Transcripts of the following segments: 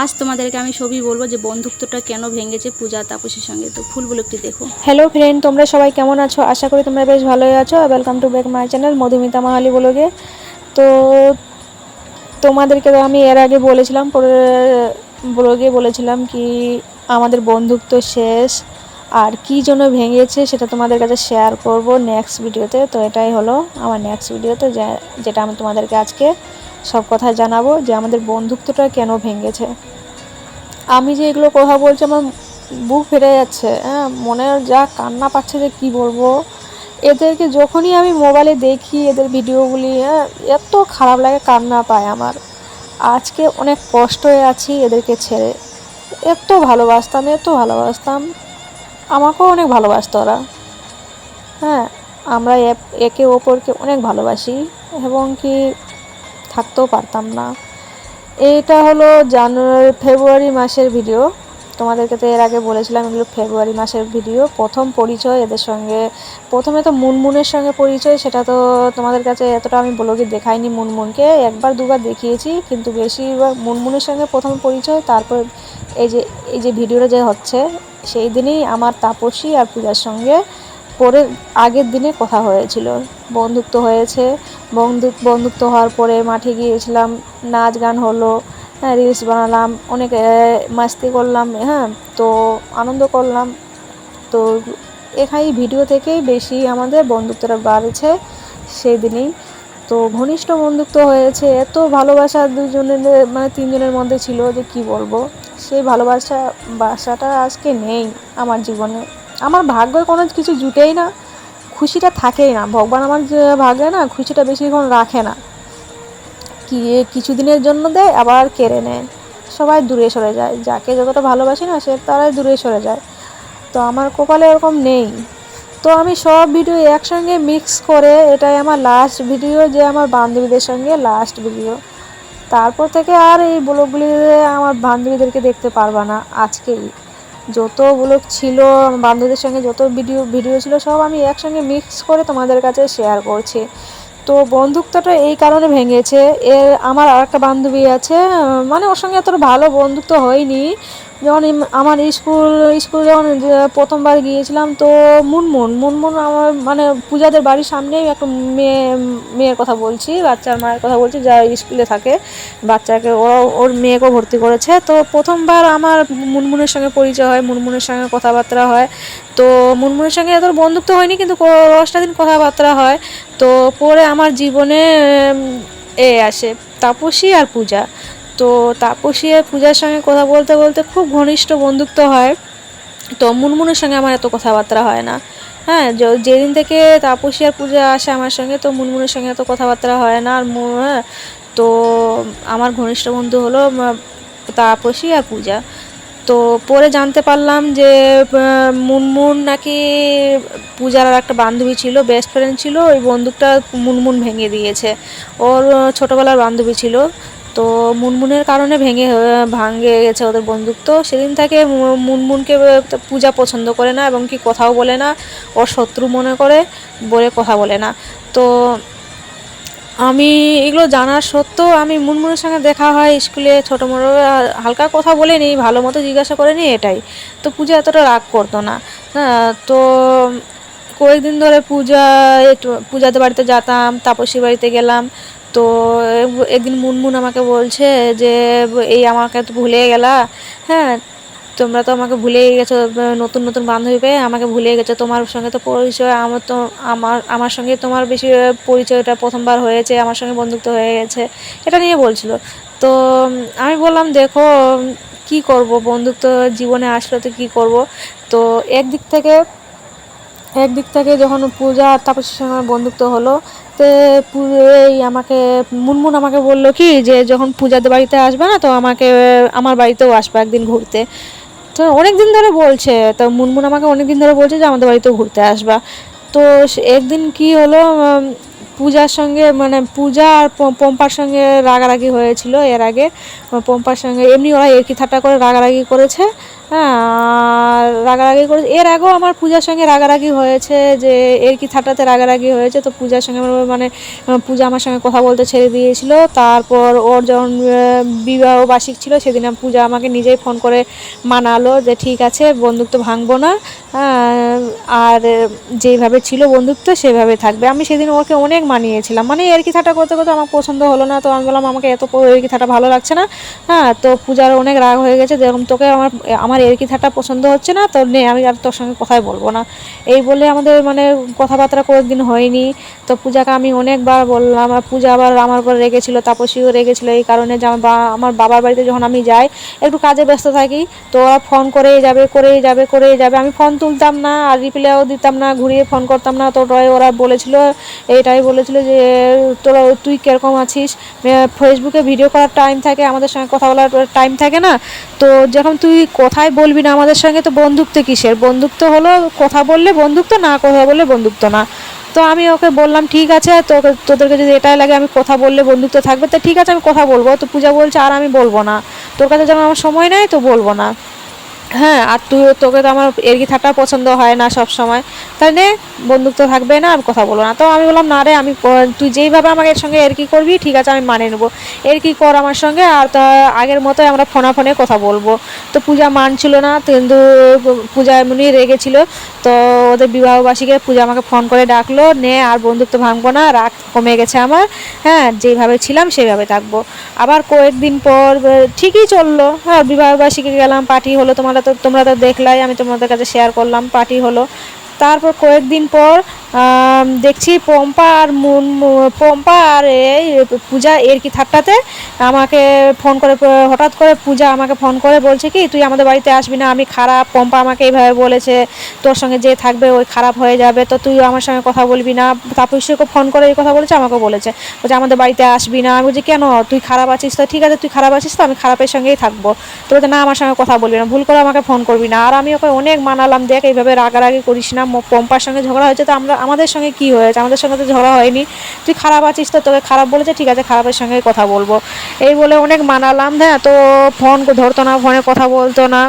আজ তোমাদেরকে আমি সবই বলব যে বন্ধুত্বটা কেন ভেঙেছে পূজা তাপসীর সঙ্গে। তো ফুলগুলো একটু দেখো। হ্যালো ফ্রেন্ড তোমরা সবাই কেমন আছো? আশা করি তোমরা বেশ ভালোই আছো welcome to back my channel Madhumita Mahali ব্লগে। তো তোমাদেরকে তো আমি এর আগে বলেছিলাম, পরে ব্লগে বলেছিলাম কি আমাদের বন্ধুত্ব শেষ আর কি জন্য ভেঙেছে সেটা তোমাদের কাছে শেয়ার করব নেক্সট ভিডিওতে তো। এটাই হলো আমার নেক্সট ভিডিওতে যেটা আমি তোমাদেরকে আজকে সব কথা জানাব যে আমাদের বন্ধুত্বটা কেন ভেঙেছে। আমি যে এগুলো কথা বলছি আমার বুক ফেটে যাচ্ছে হ্যাঁ মনে যা কান্না পাচ্ছে যে কী বলব। এদেরকে যখনই আমি মোবাইলে দেখি, এদের ভিডিওগুলি হ্যাঁ এত খারাপ লাগে কান্না পায় আমার। আজকে অনেক কষ্ট হয়ে আছি এদেরকে ছেড়ে। এত ভালোবাসতাম এত ভালোবাসতাম। আমাকেও অনেক ভালোবাসত ওরা। হ্যাঁ আমরা একে অপরকে অনেক ভালোবাসি। এবং কি থাকতেও পারতাম না। এইটা হলো জানুয়ারি, ফেব্রুয়ারি মাসের ভিডিও তোমাদেরকে তো এর আগে বলেছিলাম এগুলো ফেব্রুয়ারি মাসের ভিডিও প্রথম পরিচয় এদের সঙ্গে, প্রথমে তো মুনমুনের সঙ্গে পরিচয়, সেটা তো তোমাদের কাছে এতটা আমি ব্লগে দেখাইনি মুনমুনকে। একবার, দুবার দেখিয়েছি, কিন্তু বেশিরভাগ মুনমুনের সঙ্গে প্রথম পরিচয়, তারপর এই যে এই যে ভিডিওটা যে হচ্ছে, সেই দিনেই আমার তাপসী আর পূজার সঙ্গে পরে আগের দিনে কথা হয়েছিল। বন্ধুত্ব হয়েছে। বন্ধু বন্ধুত্ব হওয়ার পরে মাঠে গিয়েছিলাম, নাচ গান হলো হ্যাঁ রিলস বানালাম, অনেক মাস্তি করলাম হ্যাঁ তো আনন্দ করলাম। তো এখানে ভিডিও থেকেই বেশি আমাদের বন্ধুত্বটা বাড়ছে সেই দিনেই তো ঘনিষ্ঠ বন্ধুত্ব হয়েছে, এত ভালোবাসা দুজনের মানে তিনজনের মধ্যে ছিল যে কি বলব? সেই ভালোবাসা, বাসাটা আজকে নেই আমার জীবনে। আমার ভাগ্য কোনো কিছু জুটেই না, খুশিটা থাকেই না। ভগবান আমার ভাগ্যে না, খুশিটা বেশিক্ষণ রাখে না। কি কিছুদিনের জন্য দেয়, আবার কেড়ে নেয়। সবাই দূরে সরে যায়। যাকে যতটা ভালোবাসি না, সে তারাই দূরে সরে যায়। তো আমার কপালে এরকম নেই। তো আমি সব ভিডিও একসঙ্গে মিক্স করে, এটাই আমার লাস্ট ভিডিও যে আমার বান্ধবীদের সঙ্গে লাস্ট ভিডিও তারপর থেকে আর এই ব্লগগুলিতে আমার বান্ধবীদেরকে দেখতে পারবা না, আজকেই। যত ব্লগ ছিল, বান্ধবীদের সঙ্গে যত ভিডিও ভিডিও ছিল, সব আমি একসঙ্গে মিক্স করে তোমাদের কাছে শেয়ার করছি। তো বন্ধুত্বটা এই কারণে ভেঙেছে। এর, আমার আর একটা বান্ধবী আছে মানে ওর সঙ্গে এত ভালো বন্ধুত্ব হয়নি। যখন আমার স্কুল স্কুল যখন প্রথমবার গিয়েছিলাম, তো মুনমুন মুনমুন আমার মানে পূজাদের বাড়ির সামনেই একটা মেয়ে, মেয়ের কথা বলছি, বাচ্চার মায়ের কথা বলছি যা স্কুলে থাকে, বাচ্চাকে ওরা ওর মেয়েকেও ভর্তি করেছে। তো প্রথমবার আমার মুনমুনের সঙ্গে পরিচয় হয়, মুনমুনের সঙ্গে কথাবার্তা হয়। তো মুনমুনের সঙ্গে এত বন্ধুত্ব হয়নি, কিন্তু দশটা দিন কথাবার্তা হয়। তো পরে আমার জীবনে, এ আসে, তাপসী আর পূজা। তো তাপসী আর পূজার সঙ্গে কথা বলতে বলতে খুব ঘনিষ্ঠ বন্ধুত্ব হয়। তো মুনমুনের সঙ্গে আমার এত কথাবার্তা হয় না। হ্যাঁ যেদিন থেকে তাপসী আর পূজা আসে আমার সঙ্গে, তো মুনমুনের সঙ্গে এত কথাবার্তা হয় না। আর হ্যাঁ তো আমার ঘনিষ্ঠ বন্ধু হলো তাপসী আর পূজা। তো পরে জানতে পারলাম যে মুনমুন নাকি পূজার আর একটা বান্ধবী ছিল বেস্ট ফ্রেন্ড ছিল, ওই বন্দুকটা মুনমুন ভেঙে দিয়েছে। ওর ছোটোবেলার বান্ধবী ছিল। তো মুনমুনের কারণে ভেঙে ভাঙে গেছে ওদের বন্ধুত্ব। সেদিন থেকে মুনমুনকে পূজা পছন্দ করে না এবং কি কথাও বলে না। ওর শত্রু মনে করে, বলে কথা বলে না। তো আমি এগুলো জানার সত্ত্বেও আমি মুনমুনের সঙ্গে দেখা হয় স্কুলে ছোটো মোটো হালকা কথা বলে নিই, ভালো মতো জিজ্ঞাসা করে নিই, এটাই। তো পূজা এতটা রাগ করতো না। হ্যাঁ তো কয়েকদিন ধরে পূজা পূজাদের বাড়িতে যেতাম তাপসী বাড়িতে গেলাম। তো একদিন মুনমুন আমাকে বলছে যে, এই আমাকে তো ভুলে গেলা হ্যাঁ তোমরা তো আমাকে ভুলেই গেছো, নতুন নতুন বান্ধবী পেয়ে আমাকে ভুলে গেছো, তোমার সঙ্গে তো পরিচয়, আমার তো, আমার আমার সঙ্গে তোমার বেশি পরিচয়টা প্রথমবার হয়েছে, আমার সঙ্গে বন্ধুত্ব হয়ে গেছে। এটা নিয়ে বলছিল। তো আমি বললাম, দেখো, কি করব? বন্ধুত্ব জীবনে আসলে তো কী করব? তো একদিক থেকে একদিক থেকে যখন পূজা আর তাপসীর সঙ্গে বন্ধুত্ব হলো তে এই আমাকে, মুনমুন আমাকে বলল কি যে যখন পূজাদের বাড়িতে আসবে না, তো আমাকে, আমার বাড়িতেও আসবে একদিন ঘুরতে। তো অনেক দিন ধরে বলছে, তো মুনমুন আমাকে অনেক দিন ধরে বলছে যে আমাদের বাড়িতেও ঘুরতে আসবা। তো একদিন কি হলো পূজার সঙ্গে মানে পূজা আর পম্পার সঙ্গে রাগারাগি হয়েছিল এর আগে। পম্পার সঙ্গে এমনি ওরা এরকি ঠাট্টা করে রাগারাগি করেছে। হ্যাঁ রাগারাগি করেছে এর আগেও আমার পূজার সঙ্গে রাগারাগি হয়েছে যে এর কি ঠাট্টাতে রাগারাগি হয়েছে। তো পূজার সঙ্গে আমার মানে পূজা আমার সঙ্গে কথা বলতে ছেড়ে দিয়েছিল। তারপর ওর যখন বিবাহ বার্ষিক ছিল সেদিন পূজা আমাকে নিজেই ফোন করে মানালো যে ঠিক আছে বন্ধুত্ব ভাঙবো না। আহ, আর যেভাবে ছিল বন্ধুত্ব সেভাবে থাকবে। আমি সেদিন ওকে অনেক মানিয়েছিলাম। মানে এর কি থাটা করতে করতে আমার পছন্দ হলো না, তো আমি বললাম, আমাকে এত এর কি থাটা ভালো লাগছে না? হ্যাঁ তো পূজার অনেক রাগ হয়ে গেছে, যেরকম তোকে আমার আমার এর কি থাটা পছন্দ হচ্ছে না, তো নে, আমি আর তোর সঙ্গে কথাই বলব না। এই বলে আমাদের মানে কথাবার্তা কোনোদিন হয়নি, তো পূজাকে আমি অনেকবার বললাম, আর পূজা আবার আমার উপর রেগেছিল, তাপসীও রেগেছিল, এই কারণে যে আমার বাবার বাড়িতে যখন আমি যাই, একটু কাজে ব্যস্ত থাকি, তো ওরা ফোন করেই যাবে করেই যাবে করেই যাবে, আমি ফোন তুলতাম না, আর রিপ্লাইও দিতাম না, ঘুরিয়ে ফোন করতাম না, তো ওরা বলেছিল, এইটাই বলেছিল যে, তোরা, তুই কীরকম আছিস? ফেসবুকে ভিডিও করার টাইম থাকে, আমাদের সঙ্গে কথা বলার টাইম থাকে না। তো যখন তুই কথাই বলবি না, আমাদের সঙ্গে তো বন্ধুত্ব কিসের? বন্ধুত্ব হলো কথা বললে বন্ধুত্ব, না কথা বললে বন্ধুত্ব না। তো আমি ওকে বললাম, ঠিক আছে, তোকে, তোদেরকে যদি এটাই লাগে, আমি কথা বললে বন্ধুত্ব থাকবে। তো ঠিক আছে, আমি কথা বলব, তো পূজা বলছে, আর আমি বলব না। তোর কাছে যখন আমার সময় নেই, তো বলব না। হ্যাঁ আর তুই তোকে তো আমার এরকি থাকা পছন্দ হয় না সব সময় নে বন্ধুত্ব থাকবে না আমি কথা বলব না। তো আমি বললাম, না রে, আমি তুই যেইভাবে আমাকে এর সঙ্গে এরকি করবি, ঠিক আছে, আমি মানে নেব। এরকি কর আমার সঙ্গে, আর তা আগের মতোই আমরা ফোনা ফোনে কথা বলব। তো পূজা মানছিল না, কিন্তু পূজা এমনি রেগেছিল তো ওদের বিবাহবার্ষিকে পূজা আমাকে ফোন করে ডাকলো, নে, আর বন্ধুত্ব ভাঙবো না, রাগ কমে গেছে আমার। হ্যাঁ যেইভাবে ছিলাম সেইভাবে থাকব। আবার কয়েকদিন পর ঠিকই চলল। হ্যাঁ বিবাহবার্ষিকী গেলাম, পার্টি হলো, তোমরা তো তোমরা তো দেখলাই, আমি তোমাদের কাছে শেয়ার করলাম, পার্টি হলো। তারপর কয়েকদিন পর দেখছি পম্পা আর মুন পম্পা আর এই পূজা এর কি ঠাট্টাতে? আমাকে ফোন করে, হঠাৎ করে পূজা আমাকে ফোন করে বলছে কি, তুই আমাদের বাড়িতে আসবি না, আমি খারাপ। পম্পা আমাকে এইভাবে বলেছে, তোর সঙ্গে যে থাকবে ওই খারাপ হয়ে যাবে, তো তুই আমার সঙ্গে কথা বলবি না। তাপসীকে ফোন করে এই কথা বলেছে আমাকে বলেছে, বলছে আমাদের বাড়িতে আসবি না। আমি বলছি, কেন? তুই খারাপ আছিস তো? ঠিক আছে, তুই খারাপ আছিস তো, আমি খারাপের সঙ্গেই থাকব। তো বলছে না আমার সঙ্গে কথা বলবি না, ভুল করে আমাকে ফোন করবি না। আর আমি ওকে অনেক মানালাম, দেখ, এইভাবে রাগারাগি করিস না। পম্পার সঙ্গে ঝগড়া হয়েছে, তো আমরা আমাদের সঙ্গে কি হয়েছে? আমাদের সঙ্গে তো ঝগড়া হয়নি। তুই খারাপ আছিস তো, তোকে খারাপ বলেছে, ঠিক আছে, খারাপের সঙ্গে কথা বলব। এই বলে অনেক মানালাম হ্যাঁ তো ফোন ধরতো না, ফোনে কথা বলতো না।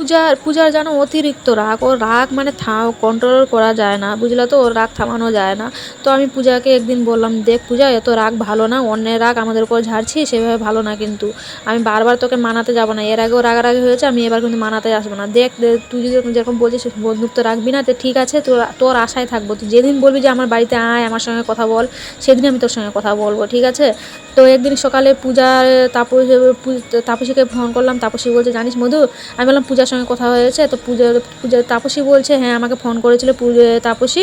পূজার পূজার যেন অতিরিক্ত রাগ। ওর রাগ মানে থা কন্ট্রোল করা যায় না। বুঝলে তো? ওর রাগ থামানো যায় না। তো আমি পূজাকে একদিন বললাম, দেখ পূজা, এত রাগ ভালো না। অন্যের রাগ আমাদের উপর ঝাড়ছি সেভাবে ভালো না কিন্তু। আমি বারবার তোকে মানাতে যাব না। এর আগেও রাগারাগি হয়েছে, আমি এবার কিন্তু মানাতে আসব না। দেখ তুই যদি যেরকম বলছিস বন্ধুত্ব রাখবি না। তো ঠিক আছে, তোর তোর আশায় থাকব। তুই যেদিন বলবি যে আমার বাড়িতে আয়, আমার সঙ্গে কথা বল সেদিন আমি তোর সঙ্গে কথা বলব, ঠিক আছে? তো একদিন সকালে পূজার তাপস তাপসীকে ফোন করলাম, তাপসী বলছে, জানিস মধু, আমি বললাম, পূজার সঙ্গে কথা হয়েছে, তো পূজা পূজা তাপসী বলছে হ্যাঁ আমাকে ফোন করেছিল তাপসী,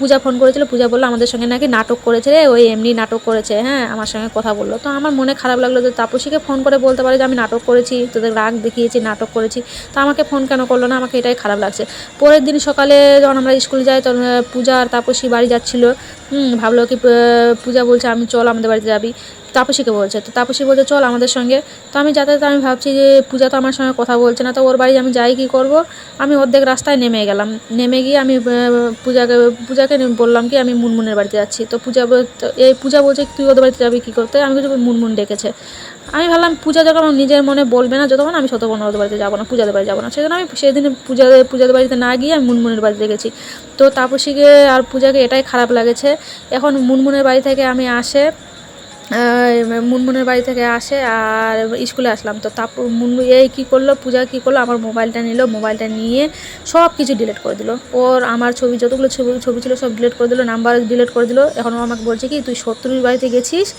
পূজা ফোন করেছিল, পূজা বলল, আমাদের সঙ্গে নাকি নাটক করেছে রে, ওই এমনি নাটক করেছে হ্যাঁ আমার সঙ্গে কথা বলল। তো আমার মনে খারাপ লাগল যে তাপসীকে ফোন করে বলতে পারে যে আমি নাটক করেছি, তোদের রাগ দেখিয়েছি, নাটক করেছি। তো আমাকে ফোন কেন করল না? আমাকে এটাই খারাপ লাগছে। পরের দিন সকালে যখন আমরা স্কুলে যাই, তখন পূজা আর তাপসী বাড়ি যাচ্ছিল। হুম, ভাবলো কি পূজা বলছে, আমি, চল, আমাদের বাড়িতে যাবি। তাপসীকে বলছে। তো তাপসী বলছে, চল আমাদের সঙ্গে। তো আমি যাতে আমি ভাবছি যে পূজা তো আমার সঙ্গে কথা বলছে না। তো ওর বাড়ি আমি যাই কি করব? আমি অর্ধেক রাস্তায় নেমে গেলাম। নেমে গিয়ে আমি পূজাকে পূজাকে বললাম কি, আমি মুনমুনের বাড়িতে যাচ্ছি। তো পূজা এই পূজা বলছে, তুই ওদের বাড়িতে যাবি কী করতে? আমি কিছু মুনমুন ডেকেছে। আমি ভাবলাম, পূজা যখন নিজের মনে বলবে না যতক্ষণ আমি ততক্ষণ ওদের বাড়িতে যাব না, পূজাদের বাড়ি যাব না। সেজন্য আমি সেদিন পূজা পূজাদের বাড়িতে না গিয়ে আমি মুনমুনের বাড়িতে গেছি। তো তাপসীকে আর পূজাকে এটাই খারাপ লাগেছে। এখন মুনমুনের বাড়ি থেকে আমি আসে মুনমুনের বাড়ি থেকে আসে আর স্কুলে আসলাম। তো তারপর মুনমু এই কী করল, পূজা কী করল, আমার মোবাইলটা নিল, মোবাইলটা নিয়ে সব কিছু ডিলিট করে দিল। ওর আমার ছবি, যতগুলো ছবি ছবি ছিল সব ডিলিট করে দিল নাম্বার ডিলিট করে দিল। এখন আমাকে বলছে কি, তুই শত্রুর বাড়িতে গেছিস?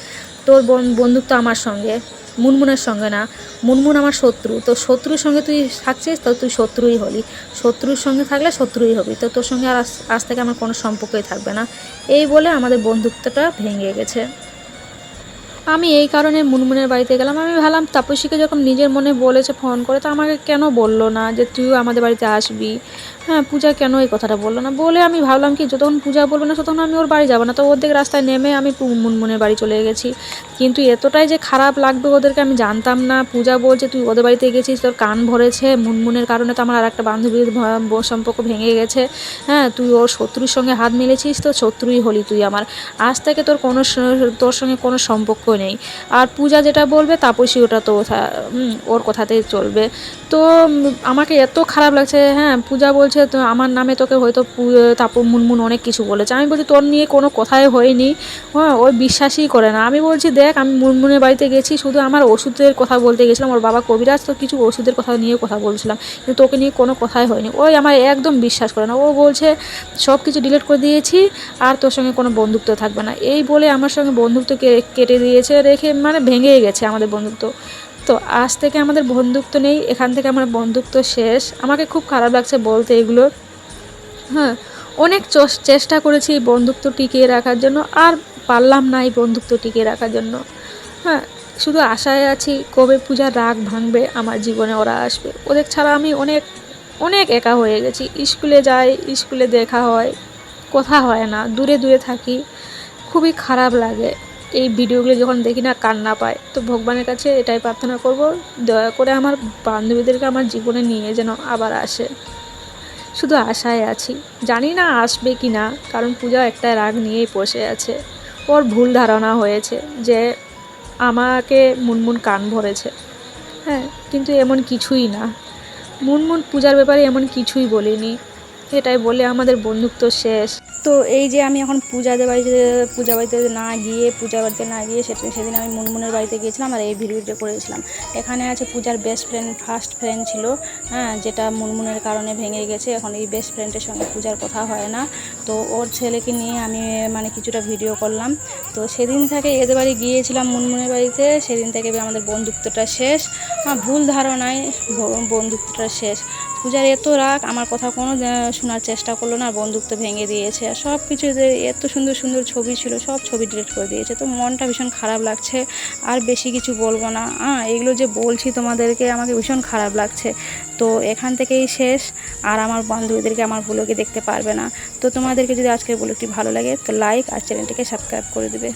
তোর বন- বন্ধুত্ব আমার সঙ্গে, মুনমুনের সঙ্গে না। মুনমুন আমার শত্রু। তো শত্রুর সঙ্গে তুই থাকছিস, তো তুই শত্রুই হলি। শত্রুর সঙ্গে থাকলে শত্রুই হবি। তো তোর সঙ্গে আর আজ থেকে আমার কোনো সম্পর্কই থাকবে না। এই বলে আমাদের বন্ধুত্বটা ভেঙে গেছে। আমি এই কারণে মুনমুনের বাড়িতে গেলাম। আমি ভাবলাম, তাপসীকে যখন নিজের মনে বলেছে ফোন করে, তো আমাকে কেন বলল না যে তুইও আমাদের বাড়িতে আসবি? হ্যাঁ পূজা কেন এই কথাটা বলল না? বলে আমি ভাবলাম কি, যতক্ষণ পূজা বলবে না, ততক্ষণ আমি ওর বাড়ি যাব না। তো অর্ধেক রাস্তায় নেমে আমি মুনমুনের বাড়ি চলে গেছি। কিন্তু এতটাই যে খারাপ লাগবে ওদেরকে আমি জানতাম না। পূজা বলছে, তুই ওদের বাড়িতে গেছিস, তোর কান ভরেছে। মুনমুনের কারণে তো আমার আর একটা বান্ধবীর সম্পর্ক ভেঙে গেছে। হ্যাঁ তুই ওর শত্রুর সঙ্গে হাত মিলেছিস, তো শত্রুই হলি তুই আমার। আজ থেকে তোর কোনো তোর সঙ্গে কোনো সম্পর্ক নেই। আর পূজা যেটা বলবে, তাপসী ওটা তো ওর কথাতেই চলবে। তো আমাকে এত খারাপ লাগছে হ্যাঁ পূজা বলছে, তো আমার নামে তোকে হয়তো তাপ মুনমুন অনেক কিছু বলেছে। আমি বলছি, তোর নিয়ে কোনো কথাই হয়নি। হ্যাঁ ওই বিশ্বাসই করে না। আমি বলছি, দেখ, আমি মুনমুনের বাড়িতে গেছি, শুধু আমার ওষুধের কথা বলতে গেছিলাম। ওর বাবা কবিরাজ, তো কিছু ওষুধের কথা নিয়ে কথা বলছিলাম। কিন্তু তোকে নিয়ে কোনো কথাই হয়নি। ওই আমার একদম বিশ্বাস করে না। ও বলছে, সব কিছু ডিলিট করে দিয়েছি, আর তোর সঙ্গে কোনো বন্ধুত্ব থাকবে না। এই বলে আমার সঙ্গে বন্ধুত্ব কেটে দিয়েছে রেখে মানে ভেঙেই গেছে আমাদের বন্ধুত্ব। তো আজ থেকে আমাদের বন্ধুত্ব নেই, এখান থেকে আমার বন্ধুত্ব শেষ। আমাকে খুব খারাপ লাগছে বলতে এগুলো। হ্যাঁ অনেক চেষ্টা করেছি বন্ধুত্ব টিকিয়ে রাখার জন্য, আর পারলাম না এই বন্ধুত্ব টিকিয়ে রাখার জন্য। হ্যাঁ শুধু আশায় আছি কবে পূজার রাগ ভাঙবে আমার জীবনে ওরা আসবে। ওদের ছাড়া আমি অনেক অনেক একা হয়ে গেছি। স্কুলে যাই, স্কুলে দেখা হয়, কথা হয় না, দূরে দূরে থাকি। খুবই খারাপ লাগে। এই ভিডিওগুলো যখন দেখি না, কান্না পায়। তো ভগবানের কাছে এটাই প্রার্থনা করব, দয়া করে আমার বান্ধবীদেরকে আমার জীবনে নিয়ে যেন আবার আসে। শুধু আশায় আছি। জানি না আসবে কি না, কারণ পূজা একটা রাগ নিয়েই বসে আছে। ওর ভুল ধারণা হয়েছে যে আমাকে মুনমুন কান ভরেছে। হ্যাঁ কিন্তু এমন কিছুই না। মুনমুন পূজার ব্যাপারে এমন কিছুই বলিনি। এটাই বলে আমাদের বন্ধুত্ব শেষ। তো এই যে আমি এখন পূজাদের বাড়িতে, পূজা বাড়িতে না গিয়ে, পূজা বাড়িতে না গিয়ে সেটা সেদিন আমি মুনমুনের বাড়িতে গিয়েছিলাম আর এই ভিডিওটা করেছিলাম। এখানে আছে পূজার বেস্ট ফ্রেন্ড ফার্স্ট ফ্রেন্ড ছিল হ্যাঁ যেটা মুনমুনের কারণে ভেঙে গেছে। এখন এই বেস্ট ফ্রেন্ডের সঙ্গে পূজার কথা হয় না। তো ওর ছেলেকে নিয়ে আমি মানে কিছুটা ভিডিও করলাম। তো সেদিন থেকে এদের বাড়ি গিয়েছিলাম মুনমুনের বাড়িতে। সেদিন থেকে আমাদের বন্ধুত্বটা শেষ। ভুল ধারণায় বন্ধুত্বটা শেষ। পূজার এত রাগ, আমার কথা কোনো শোনার চেষ্টা করল না, বন্ধুত্ব ভেঙে দিয়েছে, আর সব কিছু যে এত সুন্দর সুন্দর ছবি ছিল, সব ছবি ডিলিট করে দিয়েছে। তো মনটা ভীষণ খারাপ লাগছে, আর বেশি কিছু বলব না। হ্যাঁ এগুলো যে বলছি তোমাদেরকে, আমাকে ভীষণ খারাপ লাগছে। তো এখান থেকেই শেষ, আর আমার বান্ধবীদেরকে আমার ভুলোকে দেখতে পারবে না। তো তোমাদেরকে যদি আজকের ব্লগটি ভালো লাগে, তো লাইক আর চ্যানেলটিকে সাবস্ক্রাইব করে দেবে।